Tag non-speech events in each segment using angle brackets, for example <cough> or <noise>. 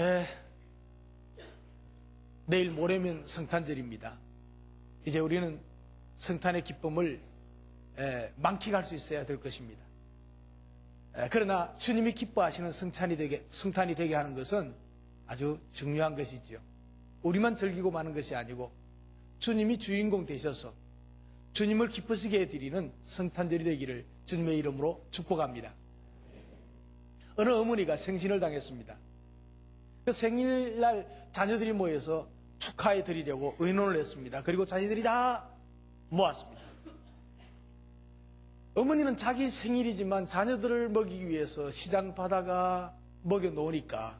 에, 내일 모레면 성탄절입니다. 이제 우리는 성탄의 기쁨을 에, 만끽할 수 있어야 될 것입니다. 에, 그러나 주님이 기뻐하시는 성탄이 되게, 성탄이 되게 하는 것은 아주 중요한 것이지요. 우리만 즐기고 마는 것이 아니고 주님이 주인공 되셔서 주님을 기쁘시게 해드리는 성탄절이 되기를 주님의 이름으로 축복합니다. 어느 어머니가 생신을 당했습니다. 그 생일날 자녀들이 모여서 축하해 드리려고 의논을 했습니다. 그리고 자녀들이 다 모았습니다. 어머니는 자기 생일이지만 자녀들을 먹이기 위해서 시장 바다가 먹여 놓으니까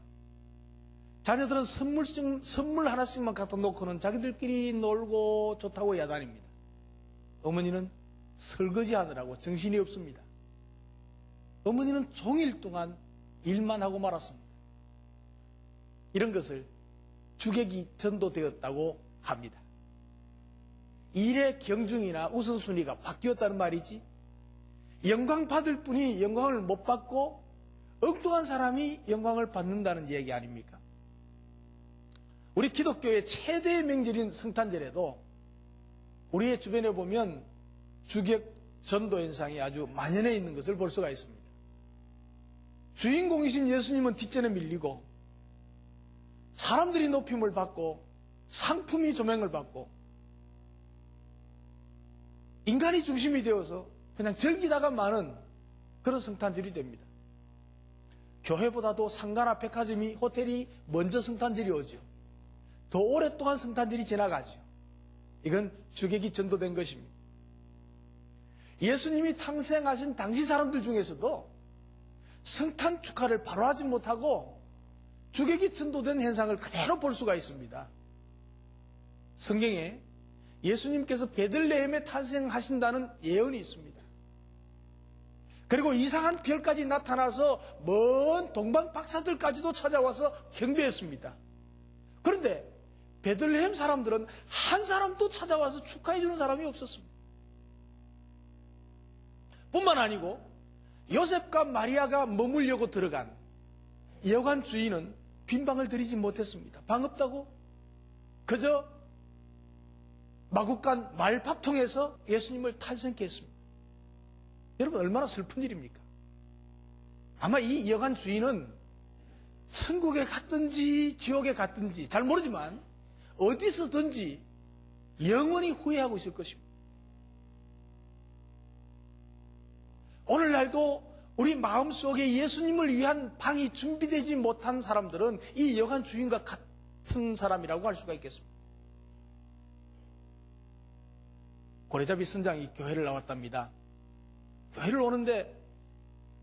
자녀들은 선물씩, 선물 하나씩만 갖다 놓고는 자기들끼리 놀고 좋다고 야단입니다. 어머니는 설거지 하느라고 정신이 없습니다. 어머니는 종일 동안 일만 하고 말았습니다. 이런 것을 주객이 전도되었다고 합니다. 일의 경중이나 우선순위가 바뀌었다는 말이지 영광 받을 분이 영광을 못 받고 엉뚱한 사람이 영광을 받는다는 얘기 아닙니까? 우리 기독교의 최대의 명절인 성탄절에도 우리의 주변에 보면 주객 전도 현상이 아주 만연해 있는 것을 볼 수가 있습니다. 주인공이신 예수님은 뒷전에 밀리고 사람들이 높임을 받고 상품이 조명을 받고 인간이 중심이 되어서 그냥 즐기다가 마는 그런 성탄절이 됩니다. 교회보다도 상가나 백화점이 호텔이 먼저 성탄절이 오죠. 더 오랫동안 성탄절이 지나가죠. 이건 주객이 전도된 것입니다. 예수님이 탄생하신 당시 사람들 중에서도 성탄 축하를 바로 하지 못하고 주객이 전도된 현상을 그대로 볼 수가 있습니다. 성경에 예수님께서 베들레헴에 탄생하신다는 예언이 있습니다. 그리고 이상한 별까지 나타나서 먼 동방 박사들까지도 찾아와서 경배했습니다. 그런데 베들레헴 사람들은 한 사람도 찾아와서 축하해 주는 사람이 없었습니다. 뿐만 아니고 요셉과 마리아가 머물려고 들어간 여관 주인은 빈방을 들이지 못했습니다. 방 없다고? 그저 마국간 말밥통에서 예수님을 탄생케 했습니다. 여러분 얼마나 슬픈 일입니까? 아마 이 여관 주인은 천국에 갔든지 지옥에 갔든지 잘 모르지만 어디서든지 영원히 후회하고 있을 것입니다. 오늘날도 우리 마음속에 예수님을 위한 방이 준비되지 못한 사람들은 이 여관 주인과 같은 사람이라고 할 수가 있겠습니다. 고래잡이 선장이 교회를 나왔답니다. 교회를 오는데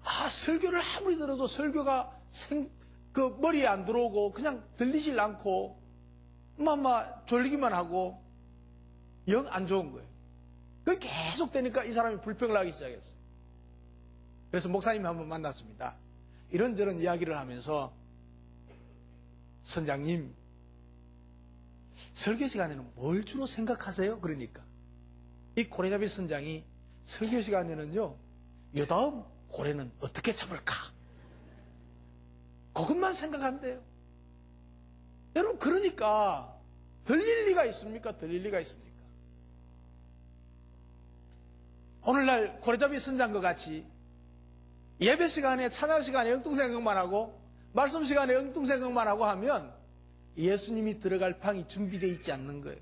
아 설교를 아무리 들어도 설교가 생, 그 머리에 안 들어오고 그냥 들리질 않고 마마 졸리기만 하고 영 안 좋은 거예요. 그 계속 되니까 이 사람이 불평을 하기 시작했어요. 그래서 목사님이 한번 만났습니다. 이런저런 이야기를 하면서 선장님 설교 시간에는 뭘 주로 생각하세요? 그러니까 이 고래잡이 선장이 설교 시간에는요 여다음 고래는 어떻게 잡을까? 그것만 생각한대요. 여러분 그러니까 들릴 리가 있습니까? 들릴 리가 있습니까? 오늘날 고래잡이 선장과 같이 예배 시간에 찬양 시간에 엉뚱 생각만 하고 말씀 시간에 엉뚱 생각만 하고 하면 예수님이 들어갈 방이 준비되어 있지 않는 거예요.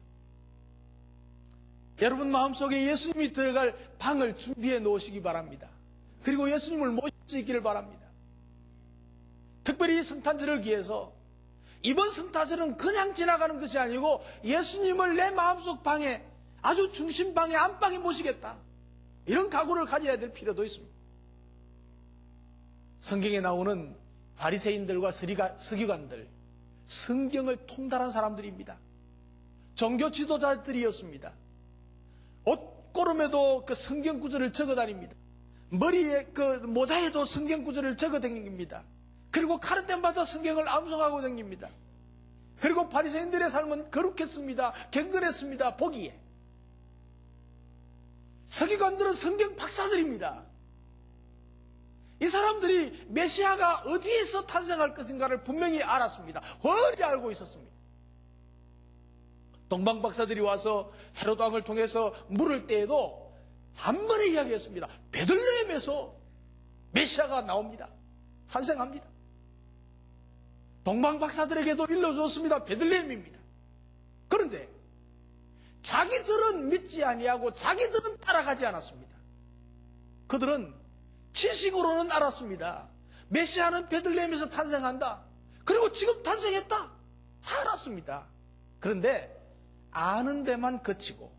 여러분 마음속에 예수님이 들어갈 방을 준비해 놓으시기 바랍니다. 그리고 예수님을 모실 수 있기를 바랍니다. 특별히 성탄절을 기해서 이번 성탄절은 그냥 지나가는 것이 아니고 예수님을 내 마음속 방에 아주 중심방에 안방에 모시겠다. 이런 각오를 가져야 될 필요도 있습니다. 성경에 나오는 바리새인들과 서기관들 성경을 통달한 사람들입니다. 종교 지도자들이었습니다. 옷고름에도 그 성경 구절을 적어 다닙니다. 머리에 그 모자에도 성경 구절을 적어 다닙니다. 그리고 때마다 성경을 암송하고 다닙니다. 그리고 바리새인들의 삶은 거룩했습니다. 경건했습니다. 보기에. 서기관들은 성경 박사들입니다. 이 사람들이 메시아가 어디에서 탄생할 것인가를 분명히 알았습니다. 훤히 알고 있었습니다. 동방 박사들이 와서 헤롯 왕을 통해서 물을 때에도 한 번에 이야기했습니다. 베들레헴에서 메시아가 나옵니다. 탄생합니다. 동방 박사들에게도 일러줬습니다. 베들레헴입니다. 그런데 자기들은 믿지 아니하고 자기들은 따라가지 않았습니다. 그들은 지식으로는 알았습니다. 메시아는 베들레헴에서 탄생한다. 그리고 지금 탄생했다. 다 알았습니다. 그런데 아는 데만 그치고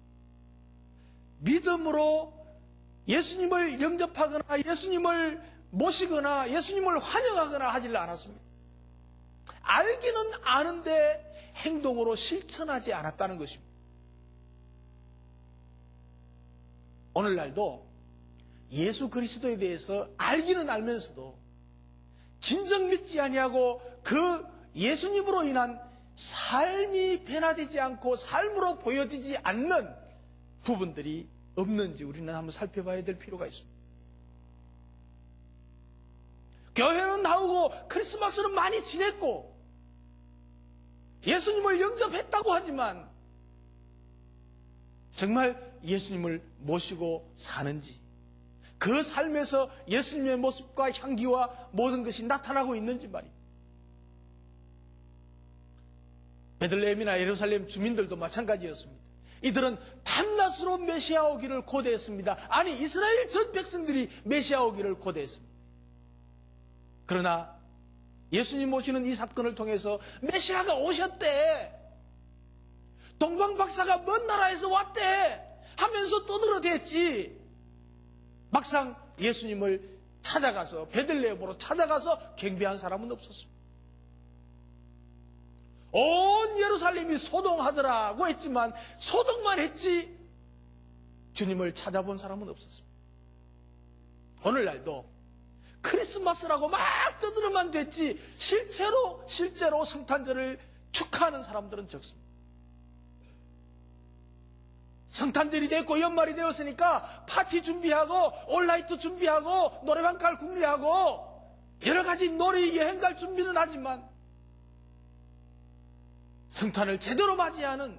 믿음으로 예수님을 영접하거나 예수님을 모시거나 예수님을 환영하거나 하질 않았습니다. 알기는 아는데 행동으로 실천하지 않았다는 것입니다. 오늘날도 예수 그리스도에 대해서 알기는 알면서도 진정 믿지 아니하고 그 예수님으로 인한 삶이 변화되지 않고 삶으로 보여지지 않는 부분들이 없는지 우리는 한번 살펴봐야 될 필요가 있습니다. 교회는 나오고 크리스마스는 많이 지냈고 예수님을 영접했다고 하지만 정말 예수님을 모시고 사는지 그 삶에서 예수님의 모습과 향기와 모든 것이 나타나고 있는지 말입니다. 베들레헴이나 예루살렘 주민들도 마찬가지였습니다. 이들은 밤낮으로 메시아 오기를 고대했습니다. 아니 이스라엘 전 백성들이 메시아 오기를 고대했습니다. 그러나 예수님 오시는 이 사건을 통해서 메시아가 오셨대. 동방 박사가 먼 나라에서 왔대. 하면서 떠들어댔지. 막상 예수님을 찾아가서 베들레헴으로 찾아가서 경배한 사람은 없었습니다. 온 예루살렘이 소동하더라고 했지만 소동만 했지 주님을 찾아본 사람은 없었습니다. 오늘날도 크리스마스라고 막 떠들어만 됐지 실제로 실제로 성탄절을 축하하는 사람들은 적습니다. 성탄절이 됐고 연말이 되었으니까 파티 준비하고 온라이트 준비하고 노래방 깔 궁리하고 여러 가지 놀이 여행 갈 준비는 하지만 성탄을 제대로 맞이하는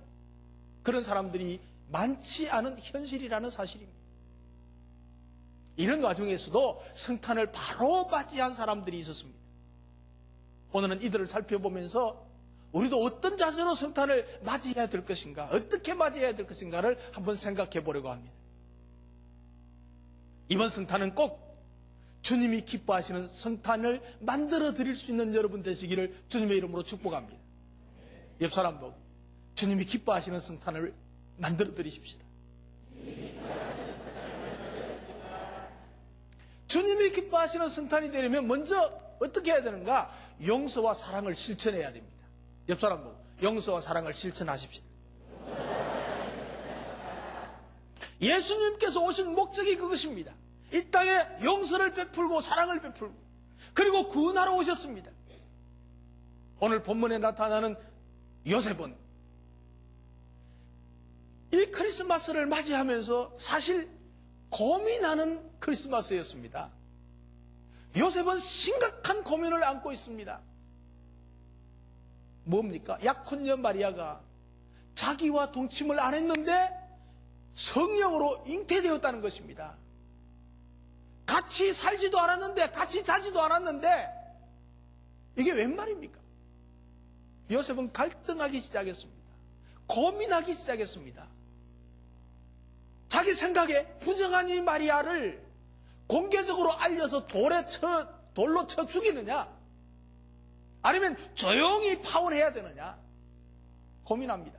그런 사람들이 많지 않은 현실이라는 사실입니다. 이런 와중에서도 성탄을 바로 맞이한 사람들이 있었습니다. 오늘은 이들을 살펴보면서 우리도 어떤 자세로 성탄을 맞이해야 될 것인가, 어떻게 맞이해야 될 것인가를 한번 생각해 보려고 합니다. 이번 성탄은 꼭 주님이 기뻐하시는 성탄을 만들어 드릴 수 있는 여러분 되시기를 주님의 이름으로 축복합니다. 옆 사람도 주님이 기뻐하시는 성탄을 만들어 드리십시다. 주님이 기뻐하시는 성탄이 되려면 먼저 어떻게 해야 되는가? 용서와 사랑을 실천해야 됩니다. 옆 사람 보고 용서와 사랑을 실천하십시다. 예수님께서 오신 목적이 그것입니다. 이 땅에 용서를 베풀고 사랑을 베풀고 그리고 구원하러 오셨습니다. 오늘 본문에 나타나는 요셉은 이 크리스마스를 맞이하면서 사실 고민하는 크리스마스였습니다. 요셉은 심각한 고민을 안고 있습니다. 뭡니까? 약혼녀 마리아가 자기와 동침을 안 했는데 성령으로 잉태되었다는 것입니다. 같이 살지도 않았는데, 같이 자지도 않았는데, 이게 웬 말입니까? 요셉은 갈등하기 시작했습니다. 고민하기 시작했습니다. 자기 생각에 부정한 이 마리아를 공개적으로 알려서 돌에 쳐, 돌로 쳐 죽이느냐? 아니면 조용히 파혼해야 되느냐? 고민합니다.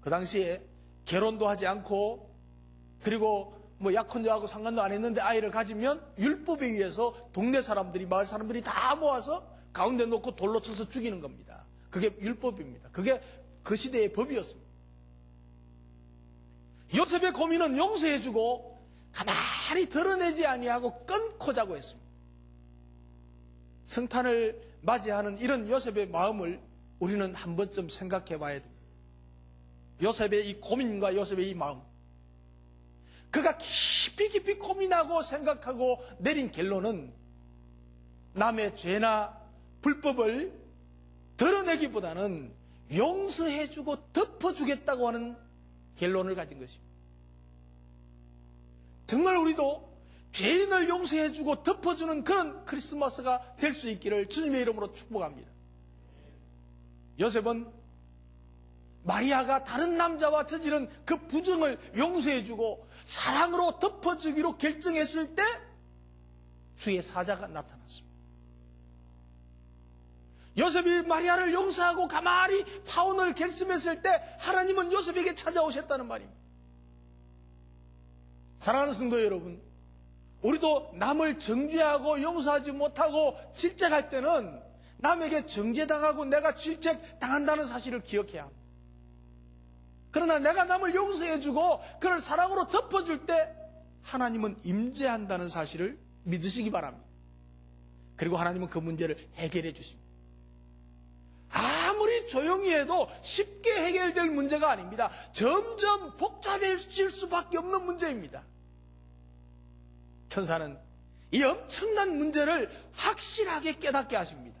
그 당시에 결혼도 하지 않고 그리고 뭐 약혼녀하고 상관도 안 했는데 아이를 가지면 율법에 의해서 동네 사람들이 마을 사람들이 다 모아서 가운데 놓고 돌로 쳐서 죽이는 겁니다. 그게 율법입니다. 그게 그 시대의 법이었습니다. 요셉의 고민은 용서해주고 가만히 드러내지 아니하고 끊고 자고 했습니다. 성탄을 맞이하는 이런 요셉의 마음을 우리는 한 번쯤 생각해 봐야 됩니다. 요셉의 이 고민과 요셉의 이 마음. 그가 깊이 깊이 고민하고 생각하고 내린 결론은 남의 죄나 불법을 드러내기보다는 용서해주고 덮어주겠다고 하는 결론을 가진 것입니다. 정말 우리도 죄인을 용서해주고 덮어주는 그런 크리스마스가 될 수 있기를 주님의 이름으로 축복합니다. 요셉은 마리아가 다른 남자와 저지른 그 부정을 용서해주고 사랑으로 덮어주기로 결정했을 때 주의 사자가 나타났습니다. 요셉이 마리아를 용서하고 가만히 파혼을 결심했을 때 하나님은 요셉에게 찾아오셨다는 말입니다. 사랑하는 성도 여러분, 우리도 남을 정죄하고 용서하지 못하고 질책할 때는 남에게 정죄당하고 내가 질책 당한다는 사실을 기억해야 합니다. 그러나 내가 남을 용서해주고 그를 사랑으로 덮어줄 때 하나님은 임재한다는 사실을 믿으시기 바랍니다. 그리고 하나님은 그 문제를 해결해 주십니다. 아무리 조용히 해도 쉽게 해결될 문제가 아닙니다. 점점 복잡해질 수밖에 없는 문제입니다. 천사는 이 엄청난 문제를 확실하게 깨닫게 하십니다.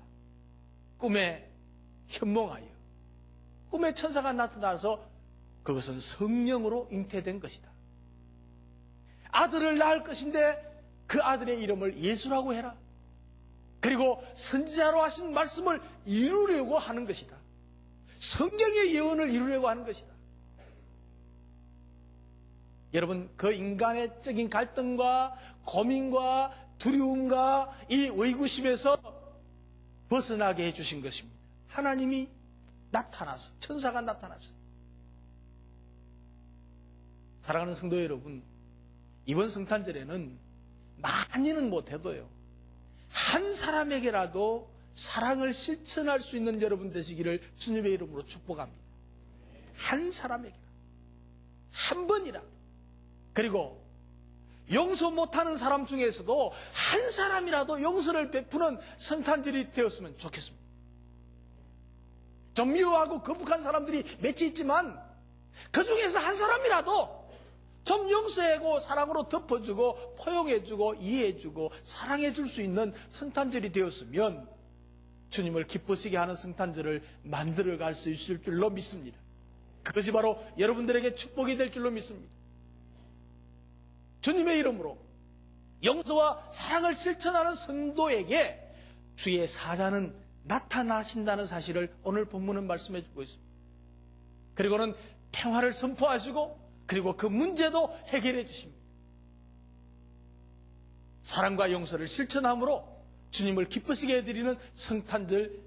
꿈에 현몽하여 꿈에 천사가 나타나서 그것은 성령으로 잉태된 것이다. 아들을 낳을 것인데 그 아들의 이름을 예수라고 해라. 그리고 선지자로 하신 말씀을 이루려고 하는 것이다. 성경의 예언을 이루려고 하는 것이다. 여러분, 그 인간의적인 갈등과 고민과 두려움과 이 의구심에서 벗어나게 해주신 것입니다. 하나님이 나타나서, 천사가 나타나서. 사랑하는 성도 여러분, 이번 성탄절에는 많이는 못해도요, 한 사람에게라도 사랑을 실천할 수 있는 여러분 되시기를 주님의 이름으로 축복합니다. 한 사람에게라. 한 번이라도. 그리고 용서 못하는 사람 중에서도 한 사람이라도 용서를 베푸는 성탄절이 되었으면 좋겠습니다. 좀 미워하고 거북한 사람들이 몇이 있지만 그 중에서 한 사람이라도 좀 용서하고 사랑으로 덮어주고 포용해주고 이해해주고 사랑해줄 수 있는 성탄절이 되었으면 주님을 기쁘시게 하는 성탄절을 만들어갈 수 있을 줄로 믿습니다. 그것이 바로 여러분들에게 축복이 될 줄로 믿습니다. 주님의 이름으로 용서와 사랑을 실천하는 성도에게 주의 사자는 나타나신다는 사실을 오늘 본문은 말씀해 주고 있습니다. 그리고는 평화를 선포하시고 그리고 그 문제도 해결해 주십니다. 사랑과 용서를 실천함으로 주님을 기쁘시게 해드리는 성탄절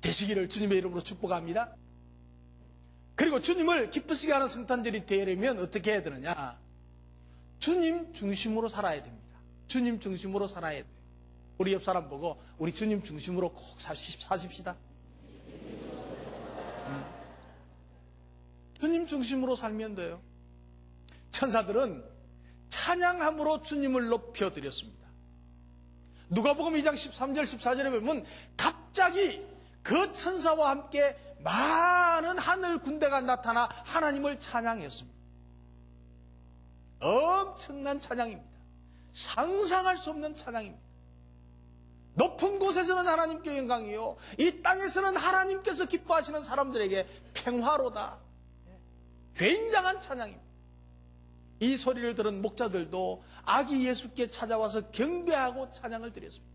되시기를 주님의 이름으로 축복합니다. 그리고 주님을 기쁘시게 하는 성탄절이 되려면 어떻게 해야 되느냐? 주님 중심으로 살아야 됩니다. 주님 중심으로 살아야 돼요. 우리 옆 사람 보고 우리 주님 중심으로 꼭 사십시다. 음. 주님 중심으로 살면 돼요. 천사들은 찬양함으로 주님을 높여드렸습니다. 누가복음 2장 13절 14절에 보면 갑자기 그 천사와 함께 많은 하늘 군대가 나타나 하나님을 찬양했습니다. 엄청난 찬양입니다. 상상할 수 없는 찬양입니다. 높은 곳에서는 하나님께 영광이요. 이 땅에서는 하나님께서 기뻐하시는 사람들에게 평화로다. 굉장한 찬양입니다. 이 소리를 들은 목자들도 아기 예수께 찾아와서 경배하고 찬양을 드렸습니다.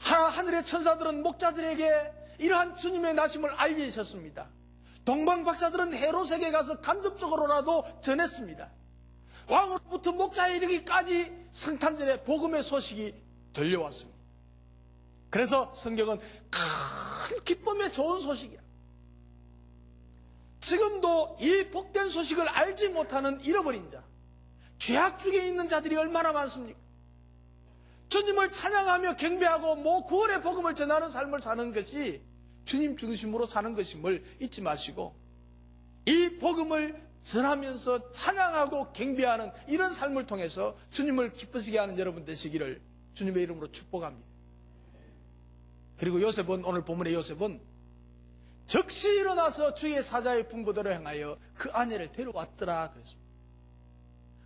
하늘의 천사들은 목자들에게 이러한 주님의 나심을 알리셨습니다. 동방 박사들은 헤롯에게 가서 간접적으로라도 전했습니다. 왕으로부터 목자에 이르기까지 성탄절에 복음의 소식이 들려왔습니다. 그래서 성경은 큰 기쁨의 좋은 소식이야. 지금도 이 복된 소식을 알지 못하는 잃어버린 자, 죄악 중에 있는 자들이 얼마나 많습니까? 주님을 찬양하며 경배하고 뭐 구원의 복음을 전하는 삶을 사는 것이 주님 중심으로 사는 것임을 잊지 마시고 이 복음을 전하면서 찬양하고 경배하는 이런 삶을 통해서 주님을 기쁘시게 하는 여러분 되시기를 주님의 이름으로 축복합니다. 그리고 요셉은 오늘 본문의 요셉은 즉시 일어나서 주의 사자의 분부대로 행하여 그 아내를 데려왔더라 그랬습니다.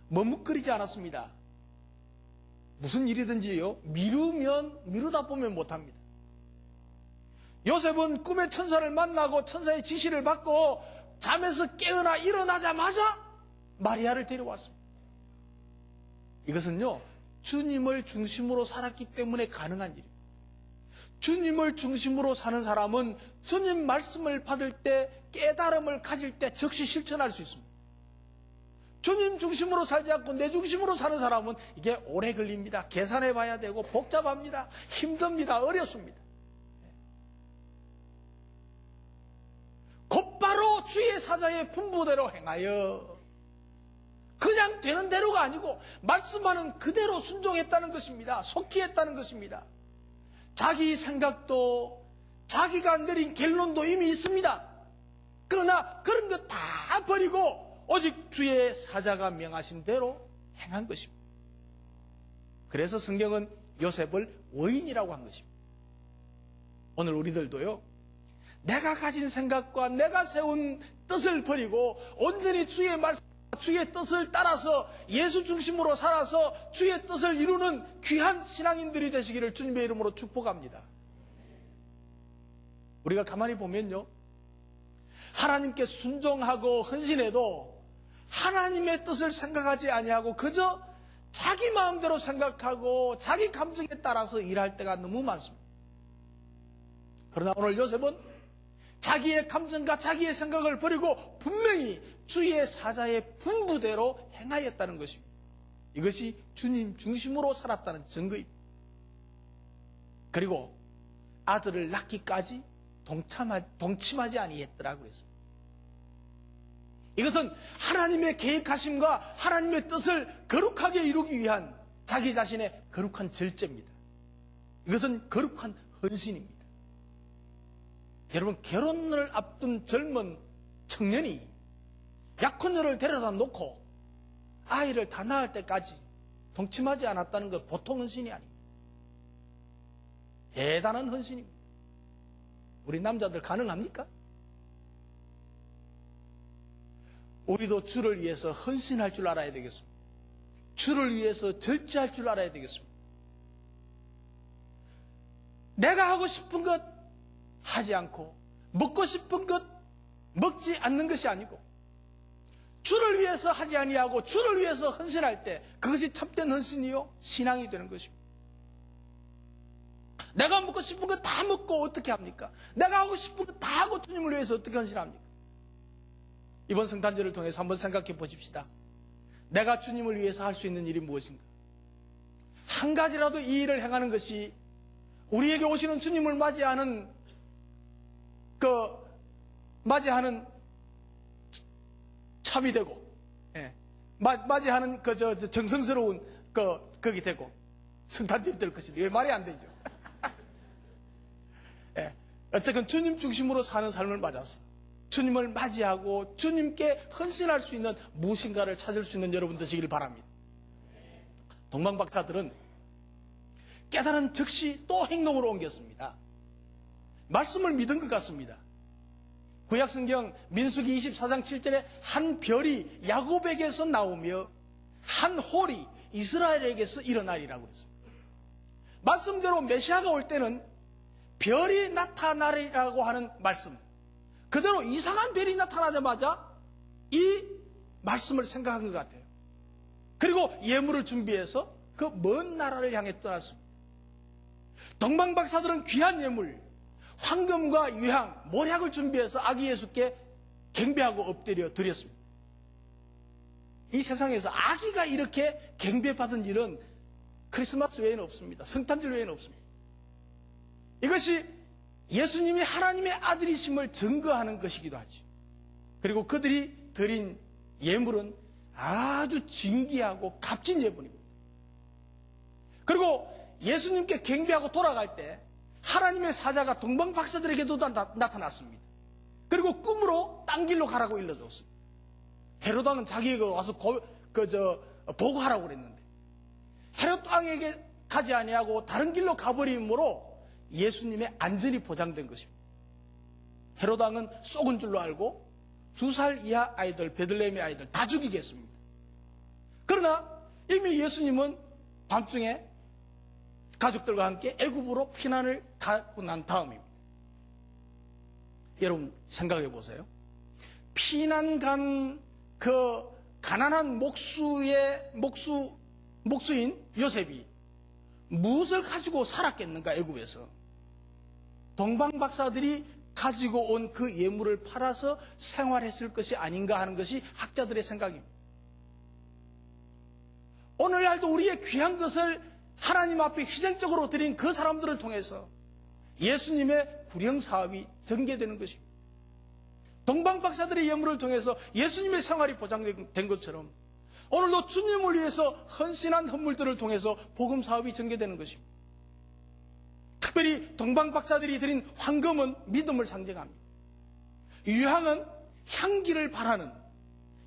머뭇거리지 않았습니다. 무슨 일이든지요 미루면 미루다 보면 못합니다. 요셉은 꿈의 천사를 만나고 천사의 지시를 받고 잠에서 깨어나 일어나자마자 마리아를 데려왔습니다. 이것은요 주님을 중심으로 살았기 때문에 가능한 일입니다. 주님을 중심으로 사는 사람은 주님 말씀을 받을 때 깨달음을 가질 때 즉시 실천할 수 있습니다. 주님 중심으로 살지 않고 내 중심으로 사는 사람은 이게 오래 걸립니다. 계산해 봐야 되고 복잡합니다. 힘듭니다. 어렵습니다. 바로 주의 사자의 분부대로 행하여 그냥 되는 대로가 아니고 말씀하는 그대로 순종했다는 것입니다. 속히 했다는 것입니다. 자기 생각도 자기가 내린 결론도 이미 있습니다. 그러나 그런 것 다 버리고 오직 주의 사자가 명하신 대로 행한 것입니다. 그래서 성경은 요셉을 원인이라고 한 것입니다. 오늘 우리들도요, 내가 가진 생각과 내가 세운 뜻을 버리고 온전히 주의 말씀, 주의 뜻을 따라서 예수 중심으로 살아서 주의 뜻을 이루는 귀한 신앙인들이 되시기를 주님의 이름으로 축복합니다. 우리가 가만히 보면요. 하나님께 순종하고 헌신해도 하나님의 뜻을 생각하지 아니하고 그저 자기 마음대로 생각하고 자기 감정에 따라서 일할 때가 너무 많습니다. 그러나 오늘 요셉은 자기의 감정과 자기의 생각을 버리고 분명히 주의 사자의 분부대로 행하였다는 것입니다. 이것이 주님 중심으로 살았다는 증거입니다. 그리고 아들을 낳기까지 동참하, 동침하지 아니했더라고 그랬습니다. 이것은 하나님의 계획하심과 하나님의 뜻을 거룩하게 이루기 위한 자기 자신의 거룩한 절제입니다. 이것은 거룩한 헌신입니다. 여러분 결혼을 앞둔 젊은 청년이 약혼녀를 데려다 놓고 아이를 다 낳을 때까지 동침하지 않았다는 것 보통 헌신이 아닙니다. 대단한 헌신입니다. 우리 남자들 가능합니까? 우리도 주를 위해서 헌신할 줄 알아야 되겠습니다. 주를 위해서 절제할 줄 알아야 되겠습니다. 내가 하고 싶은 것 하지 않고 먹고 싶은 것 먹지 않는 것이 아니고 주를 위해서 하지 아니하고 주를 위해서 헌신할 때 그것이 참된 헌신이요 신앙이 되는 것입니다. 내가 먹고 싶은 거 다 먹고 어떻게 합니까? 내가 하고 싶은 거 다 하고 주님을 위해서 어떻게 헌신합니까? 이번 성탄절을 통해서 한번 생각해 보십시다. 내가 주님을 위해서 할 수 있는 일이 무엇인가? 한 가지라도 이 일을 행하는 것이 우리에게 오시는 주님을 맞이하는 그 맞이하는 참이 되고 예. 맞이하는 그 저 정성스러운 그 거기 되고 성탄절이 될 것인데 왜 말이 안 되죠? <laughs> 예. 어쨌든 주님 중심으로 사는 삶을 맞아서 주님을 맞이하고 주님께 헌신할 수 있는 무엇인가를 찾을 수 있는 여러분 되시길 바랍니다. 동방박사들은 깨달은 즉시 또 행동으로 옮겼습니다. 말씀을 믿은 것 같습니다. 구약성경 민수기 24장 7절에 한 별이 야곱에게서 나오며 한 홀이 이스라엘에게서 일어나리라고 했습니다. 말씀대로 메시아가 올 때는 별이 나타나리라고 하는 말씀. 그대로 이상한 별이 나타나자마자 이 말씀을 생각한 것 같아요. 그리고 예물을 준비해서 그 먼 나라를 향해 떠났습니다. 동방박사들은 귀한 예물, 황금과 유향, 모략을 준비해서 아기 예수께 경배하고 엎드려 드렸습니다. 이 세상에서 아기가 이렇게 경배받은 일은 크리스마스 외에는 없습니다. 성탄절 외에는 없습니다. 이것이 예수님이 하나님의 아들이심을 증거하는 것이기도 하죠. 그리고 그들이 드린 예물은 아주 진귀하고 값진 예물입니다. 그리고 예수님께 경배하고 돌아갈 때 하나님의 사자가 동방 박사들에게도 나, 타났습니다 그리고 꿈으로 딴 길로 가라고 일러줬습니다. 헤로당은 자기에게 와서 고, 그, 저, 보고 하라고 그랬는데 헤롯 왕에게 가지 아니하고 다른 길로 가버림으로 예수님의 안전이 보장된 것입니다. 헤로당은 속은 줄로 알고 두 살 이하 아이들, 베들레헴의 아이들 다 죽이겠습니다. 그러나 이미 예수님은 밤중에 가족들과 함께 애굽으로 피난을 가고 난 다음입니다. 여러분 생각해 보세요. 피난 간 그 가난한 목수의 목수 목수인 요셉이 무엇을 가지고 살았겠는가 애굽에서 동방 박사들이 가지고 온 그 예물을 팔아서 생활했을 것이 아닌가 하는 것이 학자들의 생각입니다. 오늘날도 우리의 귀한 것을 하나님 앞에 희생적으로 드린 그 사람들을 통해서 예수님의 구령 사업이 전개되는 것입니다. 동방 박사들의 예물을 통해서 예수님의 생활이 보장된 것처럼 오늘도 주님을 위해서 헌신한 헌물들을 통해서 복음 사업이 전개되는 것입니다. 특별히 동방 박사들이 드린 황금은 믿음을 상징합니다. 유향은 향기를 바라는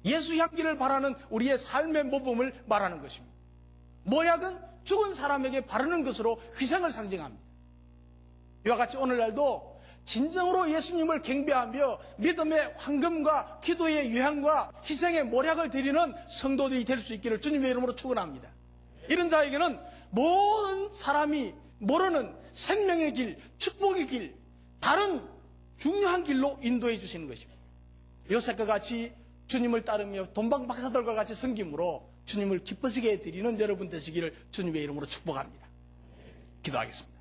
예수 향기를 바라는 우리의 삶의 모범을 말하는 것입니다. 모약은 죽은 사람에게 바르는 것으로 희생을 상징합니다. 이와 같이 오늘날도 진정으로 예수님을 경배하며 믿음의 황금과 기도의 유향과 희생의 모략을 드리는 성도들이 될 수 있기를 주님의 이름으로 축원합니다. 이런 자에게는 모든 사람이 모르는 생명의 길, 축복의 길, 다른 중요한 길로 인도해 주시는 것입니다. 요셉과 같이 주님을 따르며 돈방 박사들과 같이 섬김으로 주님을 기쁘시게 드리는 여러분 되시기를 주님의 이름으로 축복합니다. 기도하겠습니다.